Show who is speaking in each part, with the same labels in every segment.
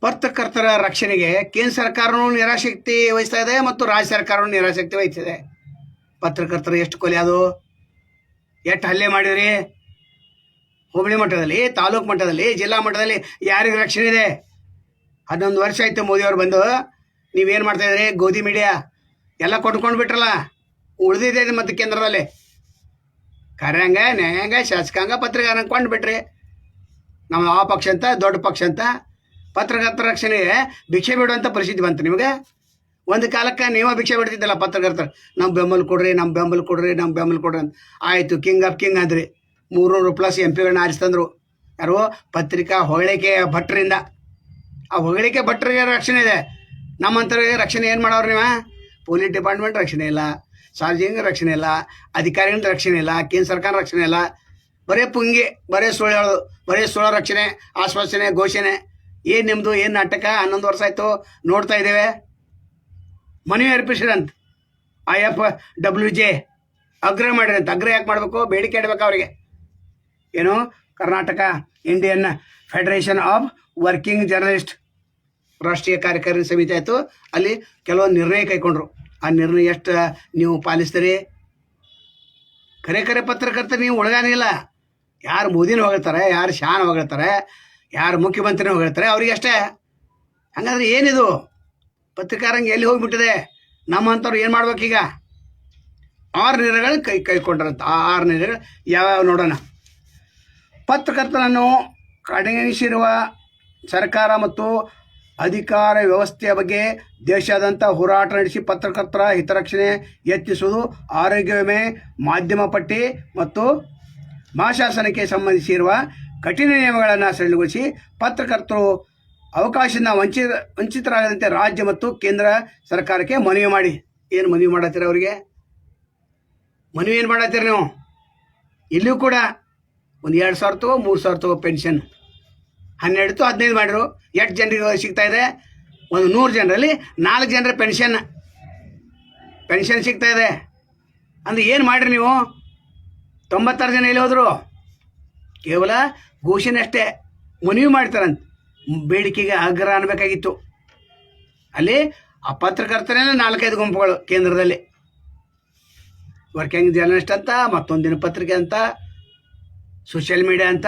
Speaker 1: ಪತ್ರಕರ್ತರ ರಕ್ಷಣೆಗೆ ಕೇಂದ್ರ ಸರ್ಕಾರನೂ ನಿರಾಸಕ್ತಿ ವಹಿಸ್ತಾ ಇದೆ ಮತ್ತು ರಾಜ್ಯ ಸರ್ಕಾರವೂ ನಿರಾಸಕ್ತಿ ವಹಿಸ್ತಿದೆ. ಪತ್ರಕರ್ತರು ಎಷ್ಟು ಕೊಲೆ ಅದು? ಎಷ್ಟು ಹಲ್ಲೆ ಮಾಡಿದ್ರಿ? ಹೋಬಳಿ ಮಟ್ಟದಲ್ಲಿ, ತಾಲೂಕು ಮಟ್ಟದಲ್ಲಿ, ಜಿಲ್ಲಾ ಮಟ್ಟದಲ್ಲಿ ಯಾರಿಗೆ ರಕ್ಷಣೆ ಇದೆ? ಹನ್ನೊಂದು ವರ್ಷ ಆಯ್ತು ಮೋದಿಯವ್ರು ಬಂದು. ನೀವೇನು ಮಾಡ್ತಾ ಇದ್ರಿ? ಗೋಧಿ ಮೀಡಿಯಾ? ಎಲ್ಲ ಕೊಟ್ಕೊಂಡು ಬಿಟ್ರಲ್ಲ? ಉಳಿದಿದೆ ಮತ್ತು ಕೇಂದ್ರದಲ್ಲಿ. ಕಾರ್ಯಾಂಗ ನ್ಯಾಯಾಂಗ, ಶಾಸಕಾಂಗ ಪತ್ರಿಕಾಂಗ ಕೊಂಡು ಬಿಟ್ರಿ. ನಮ್ಮ ಆ ಪಕ್ಷ ಅಂತ, ದೊಡ್ಡ ಪಕ್ಷ ಅಂತ. ಪತ್ರಕರ್ತರ ರಕ್ಷಣೆಗೆ ಭಿಕ್ಷೆ ಬಿಡುವಂಥ ಪರಿಸ್ಥಿತಿ ಬಂತು ನಿಮಗೆ? ಒಂದು ಕಾಲಕ್ಕೆ ನೀವು ಭಿಕ್ಷೆ ಬಿಡ್ತಿದ್ದಲ್ಲ ಪತ್ರಕರ್ತರು. ನಮ್ಮ ಬೆಂಬಲ ಕೊಡ್ರಿ ನಮ್ಮ ಬೆಂಬಲ ಕೊಡ್ರಿ ನಮ್ಮ ಬೆಂಬಲ ಕೊಡ್ರಿ ಅಂತ. ಆಯಿತು ಕಿಂಗ್ ಆಫ್ ಕಿಂಗ್ ಅಂದ್ರಿ. ಮೂರ್ನೂರು ಪ್ಲಸ್ ಎಂ ಪಿಗಳನ್ನ ಆರಿಸ್ತಂದ್ರು. ಯಾರು? ಪತ್ರಿಕಾ ಹೊಗಳಿಕೆ ಭಟ್ರಿಂದ. ಆ ಹೊಗಳಿಕೆ ಭಟ್ರಿಗೆ ರಕ್ಷಣೆ ಇದೆ. ನಮ್ಮಂಥವ್ರಿಗೆ ರಕ್ಷಣೆ ಏನು ಮಾಡೋರು ನೀವು? ಪೊಲೀಸ್ ಡಿಪಾರ್ಟ್ಮೆಂಟ್ ರಕ್ಷಣೆ ಇಲ್ಲ. ಸಾರ್ವಜನಿಕ ರಕ್ಷಣೆ ಇಲ್ಲ. ಅಧಿಕಾರಿಗಳ ರಕ್ಷಣೆ ಇಲ್ಲ. ಕೇಂದ್ರ ಸರ್ಕಾರ ರಕ್ಷಣೆ ಇಲ್ಲ. ಬರೇ ಪುಂಗಿ, ಬರೇ ಸುಳ್ಳು ಬರೇ ಸುಳ್ಳು ರಕ್ಷಣೆ, ಆಶ್ವಾಸನೆ, ಘೋಷಣೆ. ಏನು ನಿಮ್ಮದು ಏನು ನಾಟಕ? ಹನ್ನೊಂದು ವರ್ಷ ಆಯಿತು, ನೋಡ್ತಾ ಇದ್ದೇವೆ. ಮನವಿ ಅರ್ಪಿಸಿರಂತ ಐ ಎಫ್ ಡಬ್ಲ್ಯೂ ಜೆ ಅಗ್ರ ಮಾಡಿರಂತ ಅಗ್ರ ಯಾಕೆ ಮಾಡಬೇಕು? ಬೇಡಿಕೆ ಇಡಬೇಕು ಅವರಿಗೆ. ಏನು? Karnataka Indian Federation of Working Journalist ರಾಷ್ಟ್ರೀಯ ಕಾರ್ಯಕಾರಿ ಸಮಿತಿ ಆಯಿತು. ಅಲ್ಲಿ ಕೆಲವೊಂದು ನಿರ್ಣಯ ಕೈಗೊಂಡ್ರು. ಆ ನಿರ್ಣಯ ಎಷ್ಟು, ನೀವು ಪಾಲಿಸ್ತೀರಿ? ಕರೆ ಕರೆ ಪತ್ರಕರ್ತ ನೀವು ಒಳಗಾನಿಲ್ಲ ಯಾರು ಮೋದಿನ ಹೊಗಳ್ತಾರೆ, ಯಾರು ಶಾನ್ ಹೊಗಳ್ತಾರೆ ಯಾರು ಮುಖ್ಯಮಂತ್ರಿನೂ ಹೇಳ್ತಾರೆ, ಅವ್ರಿಗೆ ಅಷ್ಟೇ. ಹಂಗಂದ್ರೆ ಏನಿದು? ಪತ್ರಿಕಾರಂಗೆ ಎಲ್ಲಿ ಹೋಗಿಬಿಟ್ಟಿದೆ? ನಮ್ಮಂಥವ್ರು ಏನು ಮಾಡ್ಬೇಕೀಗ? ಆರು ನಿರ್ಣಯಗಳು ಕೈ, ಕೈಕೊಂಡ್ರಂತ. ಆ ಆರು ನಿರ್ಣಯಗಳು ಯಾವ್ಯಾವ ನೋಡೋಣ. ಪತ್ರಕರ್ತನನ್ನು ಕಡೆಗಣಿಸಿರುವ ಸರ್ಕಾರ ಮತ್ತು ಅಧಿಕಾರ ವ್ಯವಸ್ಥೆಯ ಬಗ್ಗೆ ದೇಶಾದ್ಯಂತ ಹೋರಾಟ ನಡೆಸಿ ಪತ್ರಕರ್ತರ ಹಿತರಕ್ಷಣೆ ಯತ್ನಿಸುವುದು ಆರೋಗ್ಯ ವಿಮೆ, ಮಾಧ್ಯಮ ಪಟ್ಟಿ ಮತ್ತು ಮಾಶಾಸನಕ್ಕೆ ಸಂಬಂಧಿಸಿರುವ ಕಠಿಣ ನಿಯಮಗಳನ್ನು ಸರಳಗೊಳಿಸಿ ಪತ್ರಕರ್ತರು ಅವಕಾಶನ ವಂಚಿತ, ವಂಚಿತರಾಗದಂತೆ ರಾಜ್ಯ ಮತ್ತು ಕೇಂದ್ರ ಸರ್ಕಾರಕ್ಕೆ ಮನವಿ ಮಾಡಿ. ಏನು ಮನವಿ ಮಾಡತ್ತೀರ ಅವರಿಗೆ? ಮನವಿ ಏನು ಮಾಡತ್ತೀರಿ ನೀವು? ಇಲ್ಲಿಯೂ ಕೂಡ ಒಂದು ಎರಡು ಸಾವಿರ ತಗೋ, ಮೂರು ಸಾವಿರ ತಗೋ ಪೆನ್ಷನ್. ಹನ್ನೆರಡು ತು ಹದಿನೈದು ಮಾಡಿರು. ಎಷ್ಟು ಜನರಿಗೆ ಸಿಗ್ತಾ ಇದೆ? ಒಂದು ನೂರು ಜನರಲ್ಲಿ ನಾಲ್ಕು ಜನರ ಪೆನ್ಷನ್. ಪೆನ್ಷನ್ ಸಿಗ್ತಾ ಇದೆ. ಅಂದ್ರೆ ಏನು ಮಾಡಿರಿ ನೀವು? ತೊಂಬತ್ತಾರು ಜನ ಎಲ್ಲಿ ಹೋದರು? ಕೇವಲ ಘೋಷಣೆ ಅಷ್ಟೇ ಮನವಿ ಮಾಡ್ತಾರಂತೆ. ಬೇಡಿಕೆಗೆ ಆಗ್ರಹ ಅನ್ನಬೇಕಾಗಿತ್ತು. ಅಲ್ಲಿ ಆ ಪತ್ರಕರ್ತರೇ ನಾಲ್ಕೈದು ಗುಂಪುಗಳು ಕೇಂದ್ರದಲ್ಲಿ. ವರ್ಕಿಂಗ್ ಜರ್ನಲಿಸ್ಟ್ ಅಂತ ಮತ್ತೊಂದು ದಿನಪತ್ರಿಕೆ ಅಂತ, ಸೋಷಿಯಲ್ ಮೀಡಿಯಾ ಅಂತ,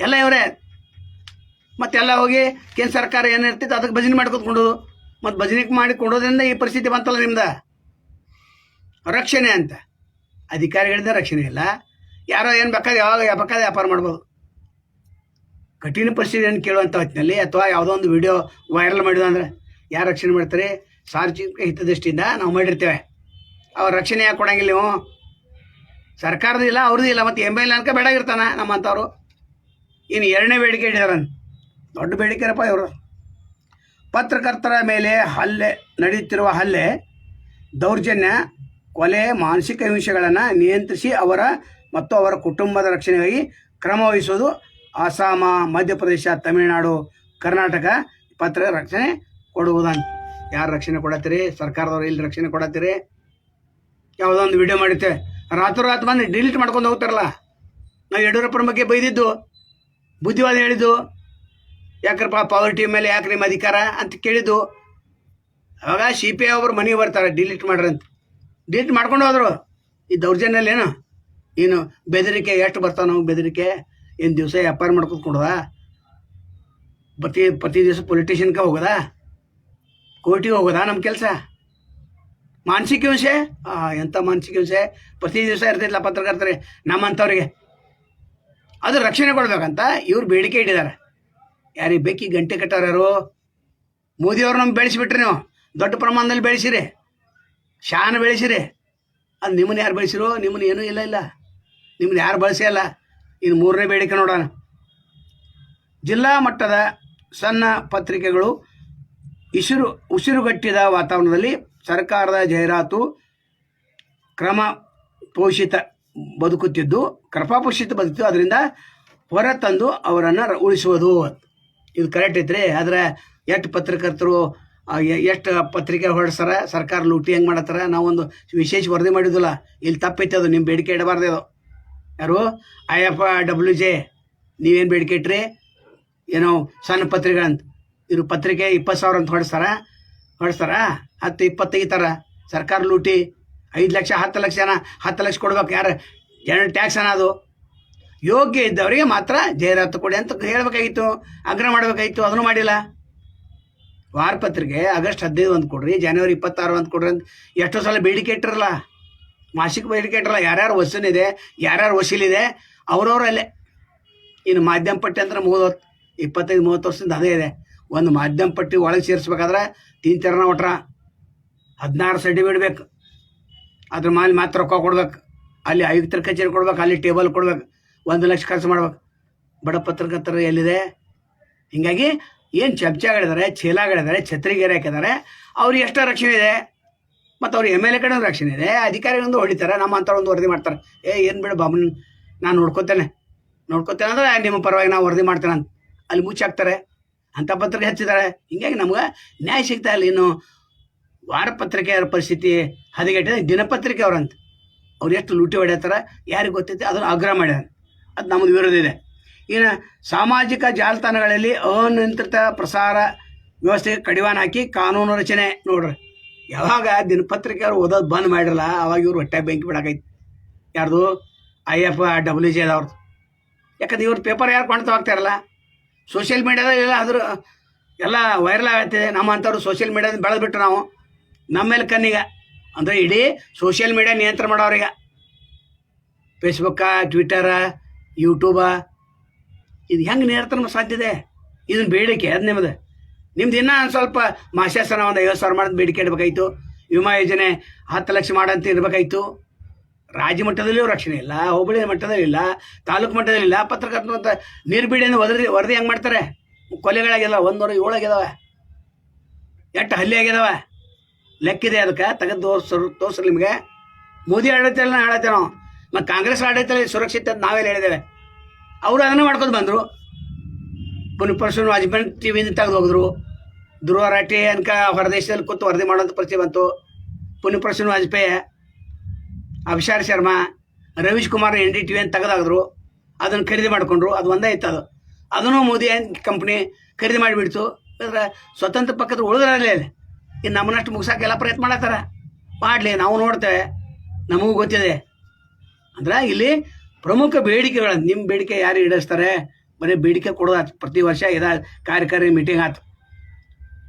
Speaker 1: ಎಲ್ಲ ಇವರೇ. ಮತ್ತೆಲ್ಲ ಹೋಗಿ ಕೇಂದ್ರ ಸರ್ಕಾರ ಏನು ಇರ್ತಿತ್ತು ಅದಕ್ಕೆ ಭಜನೆ ಮಾಡ್ಕೊತ್ಕೊಂಡು ಮತ್ತು ಭಜನೆ ಮಾಡಿ ಕೊಡೋದ್ರಿಂದ ಈ ಪರಿಸ್ಥಿತಿ ಬಂತಲ್ಲ ನಿಮ್ದು. ರಕ್ಷಣೆ ಅಂತ. ಅಧಿಕಾರಿಗಳಿಂದ ರಕ್ಷಣೆ ಇಲ್ಲ. ಯಾರೋ ಏನು ಬೇಕಾದ್ರೆ ಯಾವಾಗ ಬೇಕಾದ್ರೆ ವ್ಯಾಪಾರ ಮಾಡ್ಬೋದು. ಕಠಿಣ ಪರಿಸ್ಥಿತಿಯನ್ನು ಕೇಳುವಂಥ ಹೊತ್ತಿನಲ್ಲಿ ಅಥವಾ ಯಾವುದೋ ಒಂದು ವಿಡಿಯೋ ವೈರಲ್ ಮಾಡಿದ ಅಂದರೆ ಯಾರು ರಕ್ಷಣೆ ಮಾಡ್ತಾರೆ? ಸಾರ್ವಜನಿಕ ಹಿತದೃಷ್ಟಿಯಿಂದ ನಾವು ಮಾಡಿರ್ತೇವೆ. ಅವ್ರ ರಕ್ಷಣೆ ಯಾಕೆ ಕೊಡಂಗಿಲ್ಲ ನೀವು? ಸರ್ಕಾರದ ಇಲ್ಲ ಅವ್ರದ್ದು ಇಲ್ಲ, ಮತ್ತು ಎಂ ಎಲ್ ಅನ್ಕ ಬೇಡಾಗಿರ್ತಾನೆ ನಮ್ಮಂಥವ್ರು. ಇನ್ನು ಎರಡನೇ ಬೇಡಿಕೆ ಇಟ್ಟಿದಾರ ದೊಡ್ಡ ಬೇಡಿಕೆರಪ್ಪ ಇವರು. ಪತ್ರಕರ್ತರ ಮೇಲೆ ಹಲ್ಲೆ, ನಡೆಯುತ್ತಿರುವ ಹಲ್ಲೆ ದೌರ್ಜನ್ಯ, ಕೊಲೆ, ಮಾನಸಿಕ ಹಿಂಸೆಗಳನ್ನು ನಿಯಂತ್ರಿಸಿ ಅವರ ಮತ್ತು ಅವರ ಕುಟುಂಬದ ರಕ್ಷಣೆಗಾಗಿ ಕ್ರಮ ವಹಿಸುವುದು ಅಸ್ಸಾಮ, ಮಧ್ಯಪ್ರದೇಶ, ತಮಿಳುನಾಡು, ಕರ್ನಾಟಕ ಪತ್ರ ರಕ್ಷಣೆ ಕೊಡುವುದಂತ ಯಾರು ರಕ್ಷಣೆ ಕೊಡತ್ತೀರಿ? ಸರ್ಕಾರದವ್ರು ಇಲ್ಲಿ ರಕ್ಷಣೆ ಕೊಡತ್ತೀರಿ? ಯಾವುದೋ ಒಂದು ವಿಡಿಯೋ ರಾತ್ರಿ ರಾತ್ರೋರಾತ್ ಬಂದು ಡಿಲೀಟ್ ಮಾಡ್ಕೊಂಡು ಹೋಗ್ತಾರಲ್ಲ. ನಾವು ಯಡಿಯೂರಪ್ಪನ ಬಗ್ಗೆ ಬೈದಿದ್ದು, ಬುದ್ಧಿವಾದ ಹೇಳಿದ್ದು. ಯಾಕ್ರಪ್ಪ ಪಾವರ್ಟಿ ಮೇಲೆ ಯಾಕೆ ನಿಮ್ಮ ಅಧಿಕಾರ ಅಂತ ಕೇಳಿದ್ದು. ಅವಾಗ ಸಿ ಪಿ ಐ ಒಬ್ರು ಮನೆಗೆ ಬರ್ತಾರೆ ಡಿಲೀಟ್ ಮಾಡ್ರಿ ಅಂತ. ಡಿಲೀಟ್ ಮಾಡ್ಕೊಂಡು ಹೋದರು. ಈ ದೌರ್ಜನ್ಯಲ್ಲೇನು ಏನು? ಬೆದರಿಕೆ ಎಷ್ಟು ಬರ್ತಾವೆ ನಾವು ಬೆದರಿಕೆ? ಏನು ದಿವಸ ವ್ಯಾಪಾರ ಮಾಡ್ಕೊಂಡು ಕೊಡದ? ಪ್ರತಿ ಪ್ರತಿ ದಿವಸ ಪೊಲಿಟಿಷಿಯನ್ಗೆ ಹೋಗೋದಾ? ಕೋರ್ಟಿಗೆ ಹೋಗೋದಾ ನಮ್ಮ ಕೆಲಸ? ಮಾನಸಿಕ ಹಿಂಸೆ? ಎಂಥ ಮಾನಸಿಕ ಹಿಂಸೆ? ಪ್ರತಿ ದಿವಸ ಇರ್ತೈತಿಲ್ಲ ಪತ್ರಕರ್ತರಿಗೆ, ನಮ್ಮಂಥವ್ರಿಗೆ. ಅದು ರಕ್ಷಣೆ ಕೊಡ್ಬೇಕಂತ ಇವ್ರು ಬೇಡಿಕೆ ಇಟ್ಟಿದ್ದಾರೆ ಯಾರಿಗೆ ಬೇಕಿ ಗಂಟೆ ಕಟ್ಟೋರು ಮೋದಿಯವ್ರು ನಮ್ಗೆ ಬೆಳೆಸಿಬಿಟ್ರಿ ನೀವು. ದೊಡ್ಡ ಪ್ರಮಾಣದಲ್ಲಿ ಬೆಳೆಸಿರಿ. ಶಾನ ಬೆಳೆಸಿರಿ. ಅದು ನಿಮ್ಮನ್ನ ಯಾರು ಬೆಳೆಸಿರೋ? ನಿಮ್ಮನ್ನ ಏನೂ ಇಲ್ಲ ಇಲ್ಲ. ನಿಮ್ಮನ್ನ ಯಾರು ಬಳಸೇ ಇಲ್ಲ. ಇನ್ನು ಮೂರನೇ ಬೇಡಿಕೆ ನೋಡೋಣ. ಜಿಲ್ಲಾ ಮಟ್ಟದ ಸಣ್ಣ ಪತ್ರಿಕೆಗಳು ಇಸಿರು, ಉಸಿರುಗಟ್ಟಿದ ವಾತಾವರಣದಲ್ಲಿ ಸರ್ಕಾರದ ಜಾಹೀರಾತು ಕ್ರಮ ಪೋಷಿತ ಬದುಕುತ್ತಿದ್ದು ಕ್ರಮಪೋಷಿತ ಬದುಕಿದ್ದು ಅದರಿಂದ ಹೊರತಂದು ಅವರನ್ನು ಉಳಿಸುವುದು. ಇದು ಕರೆಕ್ಟ್ ಐತ್ರಿ. ಆದರೆ ಎಷ್ಟು ಪತ್ರಕರ್ತರು ಎಷ್ಟು ಪತ್ರಿಕೆ ಹೊರಡ್ಸಾರ, ಸರ್ಕಾರ ಲೂಟಿ ಹೆಂಗೆ ಮಾಡತ್ತಾರ? ನಾವೊಂದು ವಿಶೇಷ ವರದಿ ಮಾಡಿದ್ದಿಲ್ಲ ಇಲ್ಲಿ ತಪ್ಪೈತೆ ಅದು ನಿಮ್ಮ ಬೇಡಿಕೆ ಇಡಬಾರ್ದು ಅದು ಯಾರು? ಐ ಎಫ್ ಡಬ್ಲ್ಯೂ ಜೆ ನೀವೇನು ಬೇಡಿಕೆ ಇಟ್ರಿ? ಏನೋ ಸಣ್ಣ ಪತ್ರಿಕೆಗಳಂತ. ಇವರು ಪತ್ರಿಕೆ ಇಪ್ಪತ್ತು ಸಾವಿರ ಅಂತ ಹೊಡೆಸ್ತಾರ? ಹೊಡೆಸ್ತಾರ? ಹತ್ತು ಇಪ್ಪತ್ತು ತೆಗಿತಾರ? ಸರ್ಕಾರ ಲೂಟಿ. ಐದು ಲಕ್ಷ, ಹತ್ತು ಲಕ್ಷನ ಹತ್ತು ಲಕ್ಷ ಕೊಡ್ಬೇಕು ಯಾರು? ಜನರಲ್ ಟ್ಯಾಕ್ಸ್ ಅನ್ನೋದು ಯೋಗ್ಯ ಇದ್ದವರಿಗೆ ಮಾತ್ರ ಜಾಹೀರಾತು ಕೊಡಿ ಅಂತ ಹೇಳಬೇಕಾಗಿತ್ತು. ಆಗ್ರಹ ಮಾಡಬೇಕಾಗಿತ್ತು. ಅದನ್ನು ಮಾಡಿಲ್ಲ. ವಾರಪತ್ರಿಕೆ ಆಗಸ್ಟ್ ಹದಿನೈದು ಒಂದು ಕೊಡ್ರಿ, ಜನವರಿ ಇಪ್ಪತ್ತಾರು ಅಂತ ಕೊಡ್ರಿ ಅಂತ ಎಷ್ಟೋ ಸಲ ಬೇಡಿಕೆ ಇಟ್ಟಿರಲ್ಲ. ಮಾಸಿಕ ಬೇಡಿಕೆ ಇಟ್ಟಿರಲ್ಲ ಯಾರ್ಯಾರು ವಸೂಲಿದೆ ಯಾರ್ಯಾರು ವಸೂಲಿದೆ ಅವ್ರವ್ರಲ್ಲೇ ಇನ್ನು ಮಾಧ್ಯಮ ಪಟ್ಟಿ ಅಂದ್ರೆ ಮೂವತ್ತು, ಇಪ್ಪತ್ತೈದು, ಮೂವತ್ತು ವರ್ಷದಿಂದ ಅದೇ ಇದೆ. ಒಂದು ಮಾಧ್ಯಮ ಪಟ್ಟಿ ಒಳಗೆ ಸೇರಿಸ್ಬೇಕಾದ್ರೆ ತಿಂತಿರನ ಒಟ್ರ ಹದಿನಾರು ಸಡ್ಡಿ ಬಿಡ್ಬೇಕು. ಅದ್ರ ಮೇಲೆ ಮಾತ್ರ ರೊಕ್ಕ ಕೊಡ್ಬೇಕು. ಅಲ್ಲಿ ಆಯುಕ್ತರ ಕಚೇರಿ ಕೊಡ್ಬೇಕು, ಅಲ್ಲಿ ಟೇಬಲ್ ಕೊಡ್ಬೇಕು. ಒಂದು ಲಕ್ಷ ಖರ್ಚು ಮಾಡ್ಬೇಕು. ಬಡ ಪತ್ರಕರ್ತರು ಎಲ್ಲಿದೆ? ಹೀಗಾಗಿ ಏನು ಚಮಚಗಳಿದ್ದಾರೆ ಚೀಲಾಗಳಿದ್ದಾರೆ ಛತ್ರಿಗೆರೆ ಹಾಕಿದ್ದಾರೆ ಅವ್ರಿಗೆ ಎಷ್ಟೋ ರಕ್ಷಣೆ ಇದೆ. ಮತ್ತು ಅವ್ರು ಎಂ ಎಲ್ ಎ ಕಡೆ ಒಂದು ರಕ್ಷಣೆ ಇದೆ. ಅಧಿಕಾರಿಗಳೊಂದು ಹೊಡಿತಾರೆ. ನಮ್ಮ ಅಂತ ಒಂದು ವರದಿ ಮಾಡ್ತಾರೆ. ಏ, ಏನು ಬಿಡು ಬಾಬನ್ ನಾನು ನೋಡ್ಕೋತೇನೆ. ನೋಡ್ಕೋತೇನೆ ಅಂದ್ರೆ ನಿಮ್ಮ ಪರವಾಗಿ ನಾವು ವರದಿ ಮಾಡ್ತೇನೆ ಅಂತ. ಅಲ್ಲಿ ಮುಚ್ಚಾಕ್ತಾರೆ ಅಂಥ ಪತ್ರಿಕೆ ಹಚ್ಚಿದ್ದಾರೆ. ಹಿಂಗಾಗಿ ನಮ್ಗೆ ನ್ಯಾಯ ಸಿಗ್ತಾ ಇಲ್ಲ. ಇನ್ನು ವಾರಪತ್ರಿಕೆಯವರ ಪರಿಸ್ಥಿತಿ ಹದಗೆಟ್ಟಿದೆ. ದಿನಪತ್ರಿಕೆ ಅವ್ರಂತ. ಅವ್ರು ಎಷ್ಟು ಲೂಟಿ ಹೊಡ್ಯತ್ತಾರ, ಯಾರಿಗೆ ಗೊತ್ತೈತಿ, ಅದನ್ನು ಆಗ್ರಹ ಮಾಡ್ಯಾರ. ಅದು ನಮ್ಮದು ವಿರೋಧ ಇದೆ. ಇನ್ನು ಸಾಮಾಜಿಕ ಜಾಲತಾಣಗಳಲ್ಲಿ ಅನಿಯಂತ್ರಿತ ಪ್ರಸಾರ ವ್ಯವಸ್ಥೆಗೆ ಕಡಿವಾಣ ಹಾಕಿ ಕಾನೂನು ರಚನೆ ನೋಡ್ರಿ. ಯಾವಾಗ ದಿನಪತ್ರಿಕೆ ಅವ್ರು ಓದೋದು ಬಂದ್ ಮಾಡಿರಲ್ಲ ಅವಾಗ ಇವ್ರು ಹೊಟ್ಟೆ ಬೆಂಕಿ ಬಿಡಾಕೈತಿ. ಯಾರ್ದು? ಐ ಎಫ್ ಡಬ್ಲ್ಯೂ ಜಿ ಅದವ್ರದ್ದು ಯಾಕಂದ್ರೆ ಇವ್ರ ಪೇಪರ್ ಯಾರು ಕೊಂಡ್ತಾ ಹೋಗ್ತಾರಲ್ಲ ಸೋಷಿಯಲ್ ಮೀಡಿಯಾದಲ್ಲಿ ಎಲ್ಲ ಅದ್ರ ಎಲ್ಲ ವೈರಲ್ ಆಗತ್ತಿದೆ ನಮ್ಮ ಅಂಥವ್ರು ಸೋಷಿಯಲ್ ಮೀಡ್ಯಾದ ಬೆಳೆದ್ಬಿಟ್ಟು ನಾವು. ನಮ್ಮ ಮೇಲೆ ಕಣ್ಣೀಗ. ಅಂದರೆ ಇಡೀ ಸೋಷಿಯಲ್ ಮೀಡಿಯಾ ನಿಯಂತ್ರಣ ಮಾಡೋರೀಗ ಫೇಸ್ಬುಕ್ಕ ಟ್ವಿಟರ ಯೂಟ್ಯೂಬ ಇದು ಹೆಂಗೆ ನಿಯಂತ್ರಣ ಸಾಧ್ಯ ಇದೆ? ಇದನ್ನ ಬೇಡಿಕೆ ಅದು ನಿಮ್ಮದು ನಿಮ್ದು ಇನ್ನ ಸ್ವಲ್ಪ ಮಾಶಾಸನ ಒಂದು ಐವತ್ತು ಸಾವಿರ ಮಾಡೋದು ಬೇಡಿಕೆ ಇಡಬೇಕಾಯ್ತು. ವಿಮಾ ಯೋಜನೆ ಹತ್ತು ಲಕ್ಷ ಮಾಡಂತ ಇರಬೇಕಾಯ್ತು. ರಾಜ್ಯ ಮಟ್ಟದಲ್ಲಿಯೂ ರಕ್ಷಣೆ ಇಲ್ಲ, ಹೋಬಳಿ ಮಟ್ಟದಲ್ಲಿ ಇಲ್ಲ, ತಾಲೂಕು ಮಟ್ಟದಲ್ಲಿ ಇಲ್ಲ. ಪತ್ರಕರ್ತ ಅಂತ ನಿರ್ಬೀಡಿಯಿಂದ ವರದಿ ವರದಿ ಹೆಂಗೆ ಮಾಡ್ತಾರೆ? ಕೊಲೆಗಳಾಗಿಲ್ಲ ಒಂದೂರ ನೂರ ಏಳು ಆಗಿದಾವೆ ಎಷ್ಟು ಹಲ್ಲಿ ಆಗಿದಾವೆ ಲೆಕ್ಕಿದೆ ಅದಕ್ಕೆ, ತೆಗೆದು ತೋರ್ಸರು ತೋರ್ಸ್ರಿ ನಿಮಗೆ. ಮೋದಿ ಆಡಳಿತಲ್ಲ ಆಡಳಿತ ನಾವು ಮತ್ತು ಕಾಂಗ್ರೆಸ್ ಆಡಳಿತದಲ್ಲಿ ಸುರಕ್ಷಿತ ನಾವೆಲ್ಲ ಹೇಳಿದ್ದೇವೆ. ಅವರು ಅದನ್ನೇ ಮಾಡ್ಕೊಂಡು ಬಂದರು. ಪುನಃಪರ್ಶನ್ ವಾಜ್ಪೇಯಿ ಟಿ ವಿಯಿಂದ ತೆಗೆದು ಹೋಗಿದ್ರು. ಧ್ರುವ ರಾಟಿ ಅನ್ಕ ಹೊರದೇಶದಲ್ಲಿ ಕೂತು ವರದಿ ಮಾಡೋಂಥ ಪರಿಚಯ ಬಂತು. ಪುನಃಪರ್ಶನ್ Vajpayee Abhisar Sharma, Ravish Kumar N D T V ಅಂತ ತೆಗೆದಾದ್ರು ಅದನ್ನು ಖರೀದಿ ಮಾಡಿಕೊಂಡ್ರು. ಅದು ಒಂದೇ ಇತ್ತು ಅದು. ಅದನ್ನು ಮೋದಿ ಕಂಪ್ನಿ ಖರೀದಿ ಮಾಡಿಬಿಡ್ತು. ಅಂದ್ರೆ ಸ್ವತಂತ್ರ ಪಕ್ಕದ ಉಳಿದ್ರಲ್ಲೇ ಇನ್ನು ನಮ್ಮನ್ನಷ್ಟು ಮುಗಿಸೋಕೆ ಎಲ್ಲ ಪ್ರಯತ್ನ ಮಾಡತ್ತಾರ ಮಾಡಲಿ, ನಾವು ನೋಡ್ತೇವೆ. ನಮಗೂ ಗೊತ್ತಿದೆ. ಅಂದ್ರೆ ಇಲ್ಲಿ ಪ್ರಮುಖ ಬೇಡಿಕೆಗಳು ನಿಮ್ಮ ಬೇಡಿಕೆ ಯಾರು ಈಡೇರಿಸ್ತಾರೆ? ಬರೀ ಬೇಡಿಕೆ ಕೊಡೋದಾತು ಪ್ರತಿ ವರ್ಷ ಇದ ಕಾರ್ಯಕಾರಿ ಮೀಟಿಂಗ್ ಆಯ್ತು.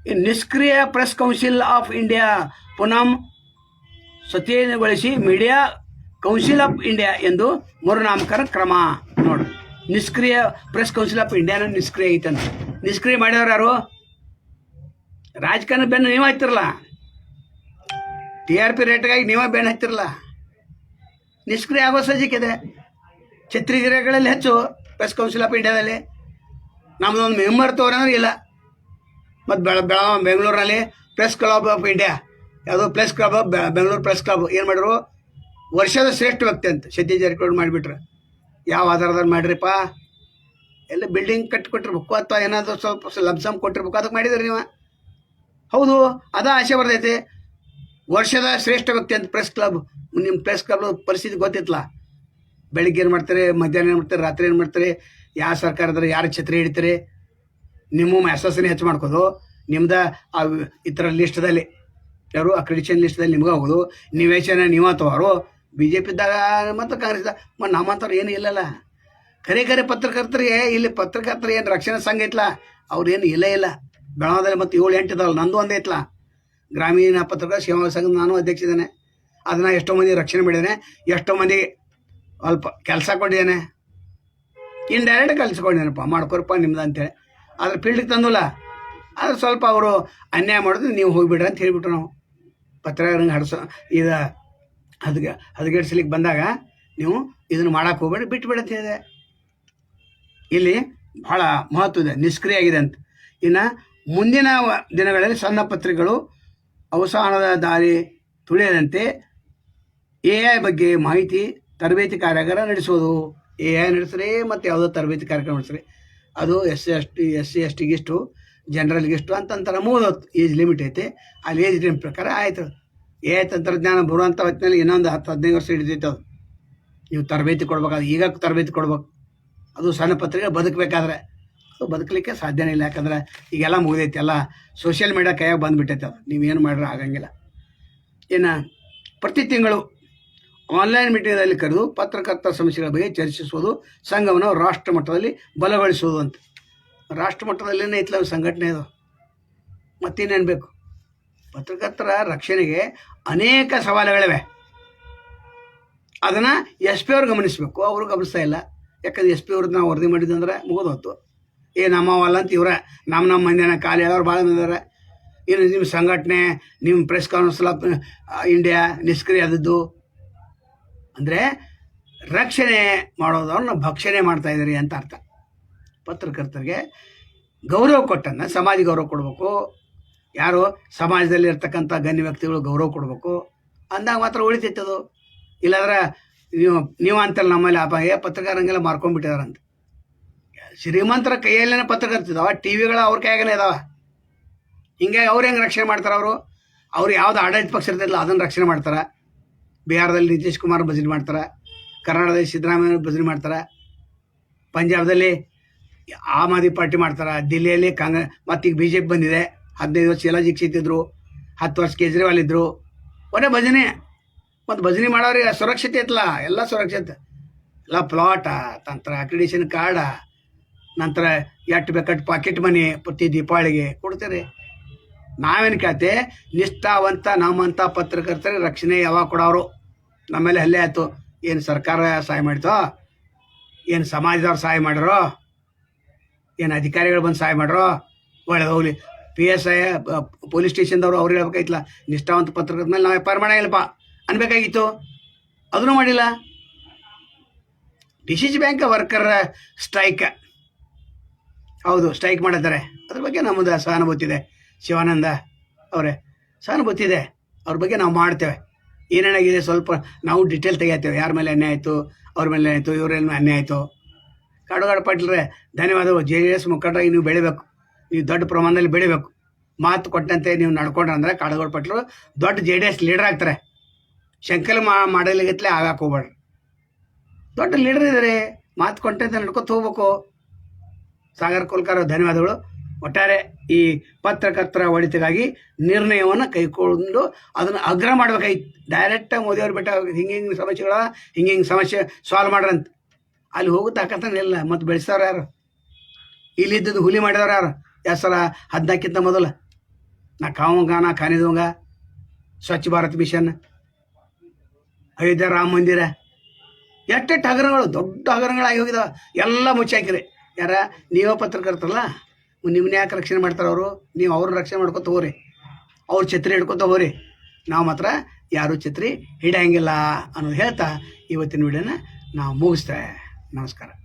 Speaker 1: ಈ ನಿಷ್ಕ್ರಿಯ ಪ್ರೆಸ್ ಕೌನ್ಸಿಲ್ ಆಫ್ ಇಂಡಿಯಾ ಪುನಃ ಸತ್ಯಗೊಳಿಸಿ ಮೀಡಿಯಾ ಕೌನ್ಸಿಲ್ ಆಫ್ ಇಂಡಿಯಾ ಎಂದು ಮರುನಾಮಕರಣ ಕ್ರಮ ನೋಡ್ರಿ ನಿಷ್ಕ್ರಿಯ ಪ್ರೆಸ್ ಕೌನ್ಸಿಲ್ ಆಫ್ ಇಂಡಿಯಾನ ನಿಷ್ಕ್ರಿಯ ಐತಂತ ನಿಷ್ಕ್ರಿಯ ಮಾಡ್ಯವ್ರು ಯಾರು? ರಾಜಕಾರಣ ಬೆನ್ನು ನೀವು ಹತ್ತಿರಲ್ಲ ಟಿ ಆರ್ ಪಿ ರೇಟ್ಗಾಗಿ ನೀವೇ ಬೆನ್ನು ಹತ್ತಿರಲ್ಲ ನಿಷ್ಕ್ರಿಯ ಆಗೋ ಸಜ್ಜಿಕ್ಕಿದೆ ಛತ್ರಿಗಿರಿಗಳಲ್ಲಿ ಹೆಚ್ಚು. ಪ್ರೆಸ್ ಕೌನ್ಸಿಲ್ ಆಫ್ ಇಂಡಿಯಾದಲ್ಲಿ ನಮ್ಮದೊಂದು ಮೆಂಬರ್ ತೋರಂದ್ರೆ ಇಲ್ಲ. ಮತ್ತು ಬೆಳ ಬೆಳಗಾವಿ ಬೆಂಗಳೂರಿನಲ್ಲಿ ಪ್ರೆಸ್ ಕ್ಲಬ್ ಆಫ್ ಇಂಡಿಯಾ. ಯಾವುದೋ press club Bengaluru press club ಏನು ಮಾಡಿದ್ರು? ವರ್ಷದ ಶ್ರೇಷ್ಠ ವ್ಯಕ್ತಿ ಅಂತ ಸತೀಶ್ ಜಾರಕಿಹೊಳಿ ಮಾಡಿಬಿಟ್ರೆ. ಯಾವ ಆಧಾರದಲ್ಲಿ ಮಾಡಿರಿಪ್ಪ? ಎಲ್ಲ ಬಿಲ್ಡಿಂಗ್ ಕಟ್ಟಿಕೊಟ್ಟಿರ್ಬೇಕು ಅಥವಾ ಏನಾದರೂ ಸ್ವಲ್ಪ ಲಂಸಮ್ ಕೊಟ್ಟಿರ್ಬೇಕು ಅದಕ್ಕೆ ಮಾಡಿದ್ರಿ ನೀವು? ಹೌದು, ಅದ ಆಸೆ ಬರ್ತೈತಿ. ವರ್ಷದ ಶ್ರೇಷ್ಠ ವ್ಯಕ್ತಿ ಅಂತ ಪ್ರೆಸ್ ಕ್ಲಬ್ ನಿಮ್ಮ ಪ್ರೆಸ್ ಕ್ಲಬ್ ಪರಿಸ್ಥಿತಿ ಗೊತ್ತಿತ್ತಲ್ಲ ಬೆಳಿಗ್ಗೆ ಏನು ಮಾಡ್ತಾರೆ, ಮಧ್ಯಾಹ್ನ ಏನು ಮಾಡ್ತಾರೆ, ರಾತ್ರಿ ಏನು ಮಾಡ್ತಾರೆ ಯಾವ ಸರ್ಕಾರದ್ರೆ ಯಾರು ಛತ್ರಿ ಹಿಡಿತಾರೆ, ನಿಮ್ಮ ಹೆಸರನ್ನ ಹೆಚ್ಚು ಮಾಡ್ಕೋದು, ನಿಮ್ದು ಆ ಇತರ ಲಿಸ್ಟ್ದಲ್ಲಿ ಯಾರು ಅಕ್ರಿಡಿಷನ್ ಲಿಸ್ಟ್ದಲ್ಲಿ ನಿಮ್ಗೆ ಹೋಗೋದು ನಿವೇಶನ ನೀವು ಅಂತವರು ಬಿ ಜೆ ಪಿದಾಗ ಮತ್ತು ಕಾಂಗ್ರೆಸ್ ಮತ್ತು ನಮ್ಮಂಥವ್ರು ಏನು ಇಲ್ಲಲ್ಲ. ಕರೆ ಕರೆ ಪತ್ರಕರ್ತರಿಗೆ, ಇಲ್ಲಿ ಪತ್ರಕರ್ತರು ಏನು ರಕ್ಷಣಾ ಸಂಘ ಐತ್ಲ, ಅವ್ರು ಏನು ಇಲ್ಲೇ ಇಲ್ಲ. ಬೆಳಗಾವದಲ್ಲಿ ಮತ್ತು ಏಳು, ಎಂಟು ಇದಾವಲ್ಲ, ನಂದು ಒಂದೇ ಐತ್ಲ. ಗ್ರಾಮೀಣ ಪತ್ರಕರ್ತ ಸೇವಾ ಸಂಘ ನಾನು ಅಧ್ಯಕ್ಷ ಇದ್ದೇನೆ. ಅದನ್ನು ಎಷ್ಟೋ ಮಂದಿ ರಕ್ಷಣೆ ಮಾಡಿದ್ದೇನೆ. ಎಷ್ಟೋ ಮಂದಿ ಅಲ್ಪ ಕೆಲಸ ಕೊಟ್ಟಿದ್ದೇನೆ ಇಂಡೈರೆಕ್ಟ್ ಕಲಿಸ್ಕೊಂಡಿದ್ದೇನಪ್ಪ ಮಾಡ್ಕೊರಪ್ಪ ನಿಮ್ದು ಅಂತೇಳಿ ಆದ್ರೆ ಫೀಲ್ಡಿಗೆ ತಂದಿಲ್ಲ. ಆದ್ರೆ ಸ್ವಲ್ಪ ಅವರು ಅನ್ಯಾಯ ಮಾಡಿದ್ರೆ ನೀವು ಹೋಗಿಬಿಡ್ರಿ ಅಂತ ಹೇಳಿಬಿಟ್ರು ನಾವು. ಪತ್ರಗಳನ್ನ ಹಡ್ಸೋ, ಇದು ಹದಗೆ ಹದಗೆಡ್ಸ್ಲಿಕ್ಕೆ ಬಂದಾಗ ನೀವು ಇದನ್ನು ಮಾಡೋಕೆ ಹೋಗ್ಬೇಡಿ, ಬಿಟ್ಬಿಡಿ ಅಂತ ಹೇಳಿದೆ. ಇಲ್ಲಿ ಭಾಳ ಮಹತ್ವ ಇದೆ, ನಿಷ್ಕ್ರಿಯ ಆಗಿದೆ ಅಂತ. ಇನ್ನು ಮುಂದಿನ ದಿನಗಳಲ್ಲಿ ಸಣ್ಣ ಪತ್ರಿಕೆಗಳು ಅವಸಾನದ ದಾರಿ ತುಳಿಯದಂತೆ ಎ ಐ ಬಗ್ಗೆ ಮಾಹಿತಿ ತರಬೇತಿ ಕಾರ್ಯಾಗಾರ ನಡೆಸೋದು. ಎ ಐ ನಡೆಸ್ರಿ ಮತ್ತು ಯಾವುದೋ ತರಬೇತಿ ಕಾರ್ಯಕ್ರಮ ನಡೆಸ್ರಿ. ಅದು S C S T, S C S ಟಿಗಿಷ್ಟು ಜನರಲ್ಗಿಷ್ಟು ಅಂತಂತಾರೆ ಮೂವತ್ತು ಏಜ್ ಲಿಮಿಟ್ ಐತೆ. ಅಲ್ಲಿ ಏಜ್ ಲಿಮಿಟ್ ಪ್ರಕಾರ ಆಯಿತು. ಎ ಐ ತಂತ್ರಜ್ಞಾನ ಬರುವಂಥ ಹೊತ್ತಿನಲ್ಲಿ ಇನ್ನೊಂದು ಹತ್ತು ಹದಿನೈದು ವರ್ಷ ಹಿಡಿದೈತೆ ಅದು. ನೀವು ತರಬೇತಿ ಕೊಡ್ಬೇಕಾದ್ರೆ ಈಗ ತರಬೇತಿ ಕೊಡ್ಬೇಕು. ಅದು ಸಣ್ಣ ಪತ್ರಿಕೆ ಬದುಕಬೇಕಾದ್ರೆ. ಅದು ಬದುಕಲಿಕ್ಕೆ ಸಾಧ್ಯನೇ ಇಲ್ಲ. ಯಾಕಂದ್ರೆ ಈಗೆಲ್ಲ ಮುಗಿದೈತೆ. ಎಲ್ಲ ಸೋಷಿಯಲ್ ಮೀಡಿಯಾ ಕೈಯಾಗ ಬಂದುಬಿಟ್ಟೈತೆ ಅದು. ನೀವೇನು ಮಾಡ್ರೆ ಆಗಂಗಿಲ್ಲ. ಇನ್ನು ಪ್ರತಿ ತಿಂಗಳು ಆನ್ಲೈನ್ ಮೀಟಿಂಗ್ನಲ್ಲಿ ಕರೆದು ಪತ್ರಕರ್ತರ ಸಮಸ್ಯೆಗಳ ಬಗ್ಗೆ ಚರ್ಚಿಸುವುದು ಸಂಘವನ್ನು ರಾಷ್ಟ್ರ ಮಟ್ಟದಲ್ಲಿ ಬಲಗೊಳಿಸುವುದು ಅಂತ ರಾಷ್ಟ್ರ ಮಟ್ಟದಲ್ಲೇನೇ ಐತಲ್ಲ ಒಂದು ಸಂಘಟನೆ ಅದು. ಮತ್ತಿನ್ನೇನು ಬೇಕು? ಪತ್ರಕರ್ತರ ರಕ್ಷಣೆಗೆ ಅನೇಕ ಸವಾಲುಗಳಿವೆ. ಅದನ್ನು ಎಸ್ ಪಿ ಅವ್ರು ಗಮನಿಸಬೇಕು. ಅವರು ಗಮನಿಸ್ತಾ ಇಲ್ಲ. ಯಾಕಂದ್ರೆ ಎಸ್ ಪಿ ಅವ್ರದ್ದು ನಾವು ವರದಿ ಮಾಡಿದ್ವಿ ಅಂದ್ರೆ ಮುಗಿದೋತು ಏ ನಮ್ಮವಲ್ಲ ಅಂತ ಇವ್ರೆ. ನಮ್ಮ ನಮ್ಮ ಮಂದಿನ ಕಾಲು ಹೇಳೋರು ಭಾಳ ಬಂದಿದ್ದಾರೆ ಏನು ನಿಮ್ಮ ಸಂಘಟನೆ ನಿಮ್ಮ ಪ್ರೆಸ್ ಕಾನ್ಫರೆನ್ಸ್ ಆಫ್ ಇಂಡಿಯಾ ನಿಷ್ಕ್ರಿಯ ಆದದ್ದು ಅಂದರೆ ರಕ್ಷಣೆ ಮಾಡೋದವ್ರನ್ನ ಭಕ್ಷಣೆ ಮಾಡ್ತಾ ಇದ್ದೀರಿ ಅಂತ ಅರ್ಥ. ಪತ್ರಕರ್ತರಿಗೆ ಗೌರವ ಕೊಟ್ಟನ್ನ ಸಮಾಜ ಗೌರವ ಕೊಡಬೇಕು. ಯಾರು ಸಮಾಜದಲ್ಲಿ ಇರ್ತಕ್ಕಂಥ ಗಣ್ಯ ವ್ಯಕ್ತಿಗಳು ಗೌರವ ಕೊಡಬೇಕು. ಅಂದಾಗ ಮಾತ್ರ ಉಳಿತೈತೆ ಅದು. ಇಲ್ಲಾಂದ್ರೆ ನೀವು ನೀವು ಅಂತಲ್ಲ ನಮ್ಮಲ್ಲಿ ಅಪ್ಪ ಏ ಪತ್ರಕಾರಂಗೆಲ್ಲ ಮಾರ್ಕೊಂಡ್ಬಿಟ್ಟಿದಾರಂತ. ಶ್ರೀಮಂತರ ಕೈಯಲ್ಲೇ ಪತ್ರಕರ್ತಿದಾವ ಟಿ ವಿಗಳು ಅವ್ರ ಕೈಯಾಗಲೇ ಇದಾವ. ಹಿಂಗಾಗಿ ಅವ್ರು ಹೆಂಗೆ ರಕ್ಷಣೆ ಮಾಡ್ತಾರೆ ಅವರು? ಅವ್ರು ಯಾವ್ದು ಆಡಳಿತ ಪಕ್ಷ ಇರ್ತಿಲ್ಲ ಅದನ್ನು ರಕ್ಷಣೆ ಮಾಡ್ತಾರೆ. ಬಿಹಾರದಲ್ಲಿ ನಿತೀಶ್ ಕುಮಾರ್ ಭಜನೆ ಮಾಡ್ತಾರೆ, ಕರ್ನಾಟಕದಲ್ಲಿ ಸಿದ್ದರಾಮಯ್ಯ ಭಜನೆ ಮಾಡ್ತಾರೆ, ಪಂಜಾಬ್ದಲ್ಲಿ ಆಮ್ ಆದ್ಮಿ ಪಾರ್ಟಿ ಮಾಡ್ತಾರೆ, ದಿಲ್ಲಿಯಲ್ಲಿ ಕಾಂಗ್ರೆಸ್ ಮತ್ತೀಗ ಬಿ ಜೆ ಪಿ ಬಂದಿದೆ, ಹದಿನೈದು ವರ್ಷ ಎಲ್ಲ ಇದ್ರು, ಹತ್ತು ವರ್ಷ ಕೇಜ್ರಿವಾಲ್ ಇದ್ದರು ಒಳ್ಳೆ ಭಜನೆ, ಮತ್ತು ಭಜನೆ ಮಾಡೋರಿಗೆ ಸುರಕ್ಷತೆ ಐತಲ್ಲ ಎಲ್ಲ ಸುರಕ್ಷತೆ. ಎಲ್ಲ ಪ್ಲಾಟ ನಂತರ ಅಕ್ರಿಡೇಷನ್ ಕಾರ್ಡ ನಂತರ ಎಟ್ಟು ಬೇಕಟ್ಟು ಪಾಕೆಟ್ ಮನಿ ಪ್ರತಿ ದೀಪಾವಳಿಗೆ ಕೊಡ್ತೀರಿ. ನಾವೇನು ಕೇಳ್ತೆ? ನಿಷ್ಠಾವಂತ ನಮ್ಮಂಥ ಪತ್ರಕರ್ತರಿಗೆ ರಕ್ಷಣೆ ಯಾವಾಗ ಕೊಡೋರು? ನಮ್ಮೇಲೆ ಹಲ್ಲೆ ಆಯ್ತು. ಏನು ಸರ್ಕಾರ ಸಹಾಯ ಮಾಡಿತೋ? ಏನು ಸಮಾಜದವ್ರು ಸಹಾಯ ಮಾಡಿರೋ? ಏನು ಅಧಿಕಾರಿಗಳು ಬಂದು ಸಹಾಯ ಮಾಡ್ರೋ? ಒಳ್ಳೆ ಹೋಗ್ಲಿ. ಪಿ ಎಸ್ ಐ ಪೊಲೀಸ್ ಸ್ಟೇಷನ್ದವರು ಅವ್ರು ಹೇಳ್ಬೇಕಾಯ್ತಲ್ಲ, ನಿಷ್ಠಾವಂತ ಪತ್ರಕರ್ತ ಮೇಲೆ ನಾವು ವ್ಯಾಪಾರ ಮಾಡಾಗಿಲ್ಲಪ್ಪ ಅನ್ಬೇಕಾಗಿತ್ತು. ಅದನ್ನು ಮಾಡಿಲ್ಲ. D C C bank worker strike. ಹೌದು, ಸ್ಟ್ರೈಕ್ ಮಾಡಿದ್ದಾರೆ. ಅದ್ರ ಬಗ್ಗೆ ನಮ್ಮದು ಸಹಾನುಭೂತಿ ಇದೆ. ಶಿವಾನಂದ ಅವರೇ, ಸಹಾನುಭೂತಿ ಗೊತ್ತಿದೆ ಅವ್ರ ಬಗ್ಗೆ ನಾವು ಮಾಡ್ತೇವೆ. ಏನೇನಾಗಿದೆ ಸ್ವಲ್ಪ ನಾವು ಡಿಟೇಲ್ ತೆಗಿತೇವೆ ಯಾರ ಮೇಲೆ ಅನ್ಯಾಯ ಆಯಿತು, ಅವ್ರ ಮೇಲೆ ಆಯಿತು, ಇವ್ರ ಮೇಲೆ ಅನ್ಯಾಯ ಆಯಿತು. ಕಾಡುಗಾಡ ಪಾಟೀಲ್ರೆ, ಧನ್ಯವಾದಗಳು. ಜೆ ಡಿ ಎಸ್ ಮುಖಂಡರಾಗಿ ನೀವು ಬೆಳಿಬೇಕು. ನೀವು ದೊಡ್ಡ ಪ್ರಮಾಣದಲ್ಲಿ ಬೆಳಿಬೇಕು. ಮಾತು ಕೊಟ್ಟಂತೆ ನೀವು ನಡ್ಕೊಂಡ್ರೆ ಅಂದರೆ ಕಾಡುಗಾಡ ಪಾಟೀಲ್ರು ದೊಡ್ಡ ಜೆ ಡಿ ಎಸ್ ಲೀಡರ್ ಆಗ್ತಾರೆ. ಶಂಕಲ್ ಮಾ ಮಾಡಲಿಗತ್ಲೆ ಆಗಕ್ಕೆ ಹೋಗ್ಬೇಡ್ರಿ. ದೊಡ್ಡ ಲೀಡರ್ ಇದ್ದಾರೆ ಮಾತು ಕೊಟ್ಟಂತೆ ನಡ್ಕೊತ ಹೋಗ್ಬೇಕು. ಸಾಗರ್ ಕೋಲ್ಕರ್ ಧನ್ಯವಾದಗಳು. ಒಟ್ಟಾರೆ ಈ ಪತ್ರಕರ್ತರ ಒಳಿತಿಗಾಗಿ ನಿರ್ಣಯವನ್ನು ಕೈಗೊಂಡು ಅದನ್ನು ಅಗ್ರ ಮಾಡ್ಬೇಕಾಗಿತ್ತು ಡೈರೆಕ್ಟಾಗಿ ಮೋದಿಯವ್ರು ಬೆಟ್ಟ ಹಿಂಗೆ ಹಿಂಗೆ ಸಮಸ್ಯೆಗಳ, ಹಿಂಗೆ ಹಿಂಗೆ ಸಮಸ್ಯೆ ಸಾಲ್ವ್ ಮಾಡ್ರಂತ. ಅಲ್ಲಿ ಹೋಗೋ ತಾಕತ್ತಾನೆ ಇಲ್ಲ ಮತ್ತು ಬೆಳೆಸೋರು ಯಾರು? ಇಲ್ಲಿದ್ದದ್ದು ಹುಲಿ ಮಾಡಿದವ್ರು ಯಾರು? ಯಾವ ಸಲ ಹದಿನಾಲ್ಕಿಂತ ಮೊದಲು. ನಾ ಕಾವಂಗ, ನಾ ಕಾನಿದವಂಗ ಸ್ವಚ್ಛ ಭಾರತ್ ಮಿಷನ್. ಅಯೋಧ್ಯ ರಾಮ ಮಂದಿರ. ಎಷ್ಟೆಷ್ಟು ಹಗರಣಗಳು, ದೊಡ್ಡ ಹಗರಣಗಳಾಗಿ ಹೋಗಿದಾವೆ. ಎಲ್ಲ ಮುಚ್ಚಾಕಿರಿ. ಯಾರ? ನೀವೇ ಪತ್ರಕರ್ತರಲ್ಲ? ನಿಮ್ಮನ್ನ ಯಾಕೆ ರಕ್ಷಣೆ ಮಾಡ್ತಾರೆ ಅವರು? ನೀವು ಅವ್ರನ್ನ ರಕ್ಷಣೆ ಮಾಡ್ಕೊತ ಹೋಗ್ರಿ ಅವ್ರು ಛತ್ರಿ ಹಿಡ್ಕೊತ ಹೋಗ್ರಿ ನಾವು ಮಾತ್ರ ಯಾರೂ ಛತ್ರಿ ಹಿಡಿಯಂಗಿಲ್ಲ ಅನ್ನೋದು ಹೇಳ್ತಾ ಇವತ್ತಿನ ವಿಡಿಯೋನ ನಾವು ಮುಗಿಸ್ತೇವೆ. ನಮಸ್ಕಾರ.